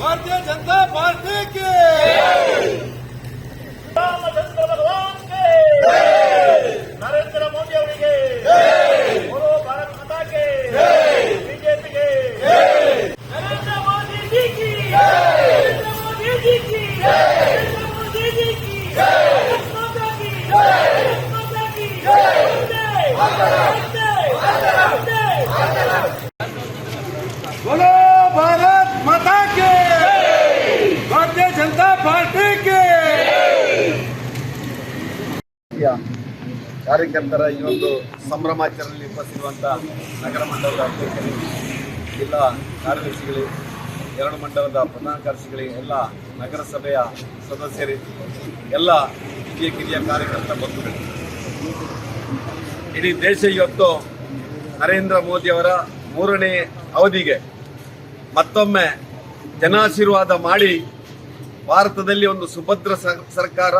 Bharatiya Janata party की ಕಾರ್ಯಕರ್ತರ ಈ ಒಂದು ಸಂಭ್ರಮಾಚರಣೆಯಲ್ಲಿ ಬಸಿರುವಂಥ ನಗರ ಮಂಡಲದ ಅಧ್ಯಕ್ಷರಿಗೆ ಎಲ್ಲ ಕಾರ್ಯದರ್ಶಿಗಳಿಗೆ ಎರಡು ಮಂಡಲದ ಪ್ರಧಾನ ಕಾರ್ಯದರ್ಶಿಗಳಿಗೆ ಎಲ್ಲ ನಗರಸಭೆಯ ಸದಸ್ಯರಿಗೆ ಎಲ್ಲ ಹಿರಿಯ ಕಿರಿಯ ಕಾರ್ಯಕರ್ತ ಬಂಧುಗಳು. ಇಡೀ ದೇಶ ಇವತ್ತು ನರೇಂದ್ರ ಮೋದಿಯವರ ಮೂರನೇ ಅವಧಿಗೆ ಮತ್ತೊಮ್ಮೆ ಜನಾಶೀರ್ವಾದ ಮಾಡಿ ಭಾರತದಲ್ಲಿ ಒಂದು ಸುಭದ್ರ ಸರ್ಕಾರ,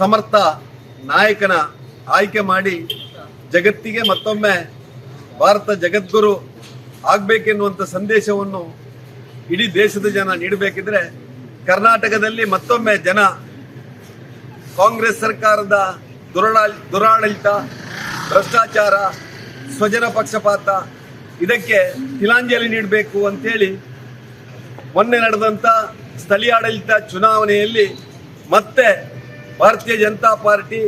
ಸಮರ್ಥ ನಾಯಕನ ಆಯ್ಕೆ ಮಾಡಿ ಜಗತ್ತಿಗೆ ಮತ್ತೊಮ್ಮೆ ಭಾರತ ಜಗದ್ಗುರು ಆಗಬೇಕೆನ್ನುವಂಥ ಸಂದೇಶವನ್ನು ಇಡೀ ದೇಶದ ಜನ ನೀಡಬೇಕಿದ್ರೆ ಕರ್ನಾಟಕದಲ್ಲಿ ಮತ್ತೊಮ್ಮೆ ಜನ ಕಾಂಗ್ರೆಸ್ ಸರ್ಕಾರದ ದುರಾಳ ದುರಾಡಳಿತ, ಭ್ರಷ್ಟಾಚಾರ, ಸ್ವಜನ ಪಕ್ಷಪಾತ ಇದಕ್ಕೆ ತಿಲಾಂಜಲಿ ನೀಡಬೇಕು ಅಂತೇಳಿ ಮೊನ್ನೆ ನಡೆದಂತ ಸ್ಥಳೀಯ ಆಡಳಿತ ಚುನಾವಣೆಯಲ್ಲಿ ಮತ್ತೆ Bharatiya Janata party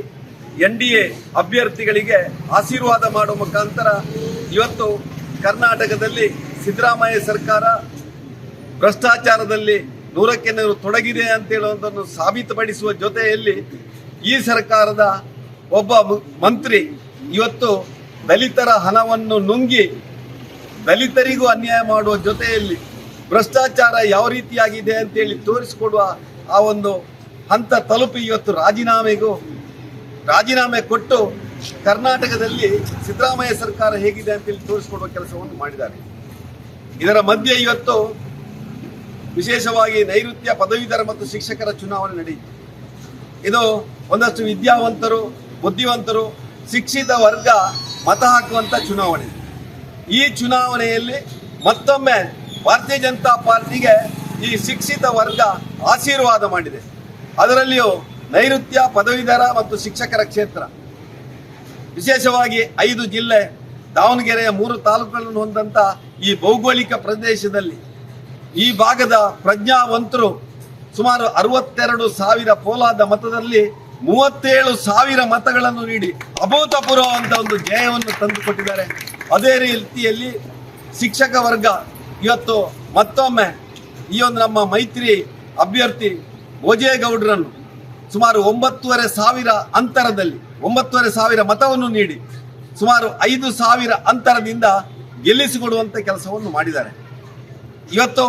N D A ಅಭ್ಯರ್ಥಿಗಳಿಗೆ ಆಶೀರ್ವಾದ ಮಾಡುವ ಮುಖಾಂತರ ಇವತ್ತು ಕರ್ನಾಟಕದಲ್ಲಿ ಸಿದ್ದರಾಮಯ್ಯ ಸರ್ಕಾರ ಭ್ರಷ್ಟಾಚಾರದಲ್ಲಿ ನೂರಕ್ಕೆ ನೂರು ತೊಡಗಿದೆ ಅಂತ ಹೇಳುವುದನ್ನು ಸಾಬೀತುಪಡಿಸುವ ಜೊತೆಯಲ್ಲಿ ಈ ಸರ್ಕಾರದ ಒಬ್ಬ ಮಂತ್ರಿ ಇವತ್ತು ದಲಿತರ ಹಣವನ್ನು ನುಂಗಿ ದಲಿತರಿಗೂ ಅನ್ಯಾಯ ಮಾಡುವ ಜೊತೆಯಲ್ಲಿ ಭ್ರಷ್ಟಾಚಾರ ಯಾವ ರೀತಿಯಾಗಿದೆ ಅಂತೇಳಿ ತೋರಿಸಿಕೊಡುವ ಆ ಒಂದು ಹಂತ ತಲುಪಿ ಇವತ್ತು ರಾಜೀನಾಮೆಗೂ ರಾಜೀನಾಮೆ ಕೊಟ್ಟು ಕರ್ನಾಟಕದಲ್ಲಿ ಸಿದ್ದರಾಮಯ್ಯ ಸರ್ಕಾರ ಹೇಗಿದೆ ಅಂತ ಅಂತೇಳಿ ತೋರಿಸಿಕೊಡುವ ಕೆಲಸವನ್ನು ಮಾಡಿದ್ದಾರೆ. ಇದರ ಮಧ್ಯೆ ಇವತ್ತು ವಿಶೇಷವಾಗಿ ನೈಋತ್ಯ ಪದವೀಧರ ಮತ್ತು ಶಿಕ್ಷಕರ ಚುನಾವಣೆ ನಡೆಯಿತು. ಇದು ಒಂದಷ್ಟು ವಿದ್ಯಾವಂತರು, ಬುದ್ಧಿವಂತರು, ಶಿಕ್ಷಿತ ವರ್ಗ ಮತ ಹಾಕುವಂತ ಚುನಾವಣೆ. ಈ ಚುನಾವಣೆಯಲ್ಲಿ ಮತ್ತೊಮ್ಮೆ ಭಾರತೀಯ ಜನತಾ ಪಾರ್ಟಿಗೆ ಈ ಶಿಕ್ಷಿತ ವರ್ಗ ಆಶೀರ್ವಾದ ಮಾಡಿದೆ. ಅದರಲ್ಲಿಯೂ ನೈಋತ್ಯ ಪದವೀಧರ ಮತ್ತು ಶಿಕ್ಷಕರ ಕ್ಷೇತ್ರ. ವಿಶೇಷವಾಗಿ ಐದು ಜಿಲ್ಲೆ ದಾವಣಗೆರೆಯ ಮೂರು ತಾಲೂಕುಗಳನ್ನು ಹೊಂದಂತ ಈ ಭೌಗೋಳಿಕ ಪ್ರದೇಶದಲ್ಲಿ ಈ ಭಾಗದ ಪ್ರಜ್ಞಾವಂತರು ಸುಮಾರು ಅರವತ್ತೆರಡು ಸಾವಿರ ಪೋಲಾದ ಮತದಲ್ಲಿ ಮೂವತ್ತೇಳು ಸಾವಿರ ಮತಗಳನ್ನು ನೀಡಿ ಅಭೂತಪೂರ್ವವಂತ ಒಂದು ಜಯವನ್ನು ತಂದುಕೊಟ್ಟಿದ್ದಾರೆ. ಅದೇ ರೀತಿಯಲ್ಲಿ ಶಿಕ್ಷಕ ವರ್ಗ ಇವತ್ತು ಮತ್ತೊಮ್ಮೆ ಈ ಒಂದು ನಮ್ಮ ಮೈತ್ರಿ ಅಭ್ಯರ್ಥಿ ಭೋಜೇಗೌಡರನ್ನು ಸುಮಾರು ಒಂಬತ್ತುವರೆ ಸಾವಿರ ಅಂತರದಲ್ಲಿ, ಒಂಬತ್ತುವರೆ ಸಾವಿರ ಮತವನ್ನು ನೀಡಿ, ಸುಮಾರು ಐದು ಸಾವಿರ ಅಂತರದಿಂದ ಗೆಲ್ಲಿಸಿಕೊಡುವಂಥ ಕೆಲಸವನ್ನು ಮಾಡಿದ್ದಾರೆ. ಇವತ್ತು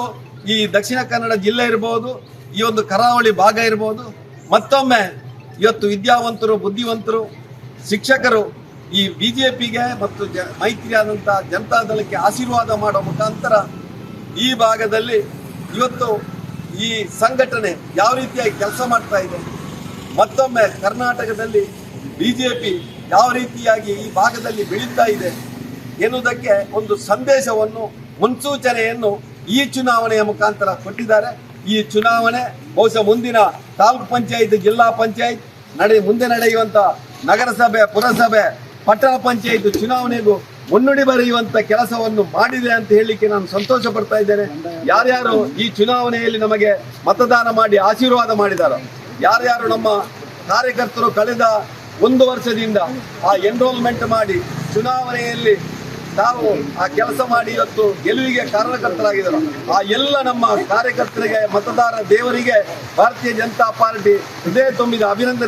ಈ ದಕ್ಷಿಣ ಕನ್ನಡ ಜಿಲ್ಲೆ ಇರಬಹುದು ಈ ಒಂದು ಕರಾವಳಿ ಭಾಗ ಇರಬಹುದು ಮತ್ತೊಮ್ಮೆ ಇವತ್ತು ವಿದ್ಯಾವಂತರು, ಬುದ್ಧಿವಂತರು, ಶಿಕ್ಷಕರು ಈ ಬಿ ಜೆ ಪಿಗೆ ಮತ್ತು ಜ ಆದಂಥ ಜನತಾದಳಕ್ಕೆ ಆಶೀರ್ವಾದ ಮಾಡೋ ಮುಖಾಂತರ ಈ ಭಾಗದಲ್ಲಿ ಇವತ್ತು ಈ ಸಂಘಟನೆ ಯಾವ ರೀತಿಯಾಗಿ ಕೆಲಸ ಮಾಡ್ತಾ ಇದೆ ಮತ್ತೊಮ್ಮೆ ಕರ್ನಾಟಕದಲ್ಲಿ ಬಿಜೆಪಿ ಯಾವ ರೀತಿಯಾಗಿ ಈ ಭಾಗದಲ್ಲಿ ಬೆಳೀತಾ ಇದೆ ಎನ್ನುವುದಕ್ಕೆ ಒಂದು ಸಂದೇಶವನ್ನು, ಮುನ್ಸೂಚನೆಯನ್ನು ಈ ಚುನಾವಣೆಯ ಮುಖಾಂತರ ಕೊಟ್ಟಿದ್ದಾರೆ. ಈ ಚುನಾವಣೆ ಬಹುಶಃ ಮುಂದಿನ ತಾಲೂಕ್ ಪಂಚಾಯತ್, ಜಿಲ್ಲಾ ಪಂಚಾಯತ್, ನಡೆ ಮುಂದೆ ನಡೆಯುವಂತ ನಗರಸಭೆ, ಪುರಸಭೆ, ಪಟ್ಟಣ ಪಂಚಾಯತ್ ಚುನಾವಣೆಗೂ ಮುನ್ನುಡಿ ಬರೆಯುವಂಥ ಕೆಲಸವನ್ನು ಮಾಡಿದೆ ಅಂತ ಹೇಳಲಿಕ್ಕೆ ನಾನು ಸಂತೋಷ ಪಡ್ತಾ ಇದ್ದೇನೆ. ಯಾರ್ಯಾರು ಈ ಚುನಾವಣೆಯಲ್ಲಿ ನಮಗೆ ಮತದಾನ ಮಾಡಿ ಆಶೀರ್ವಾದ ಮಾಡಿದಾರೋ ಯಾರ್ಯಾರು ನಮ್ಮ ಕಾರ್ಯಕರ್ತರು ಕಳೆದ ಒಂದು ವರ್ಷದಿಂದ ಆ ಎನ್ರೋಲ್ಮೆಂಟ್ ಮಾಡಿ ಚುನಾವಣೆಯಲ್ಲಿ ತಾವು ಆ ಕೆಲಸ ಮಾಡಿ ಇವತ್ತು ಗೆಲುವಿಗೆ ಕಾರಣಕರ್ತರಾಗಿದ್ದರು. ಆ ಎಲ್ಲ ನಮ್ಮ ಕಾರ್ಯಕರ್ತರಿಗೆ, ಮತದಾರ ದೇವರಿಗೆ ಭಾರತೀಯ ಜನತಾ ಪಾರ್ಟಿ ಹೃದಯ ತುಂಬಿದ ಅಭಿನಂದನೆ.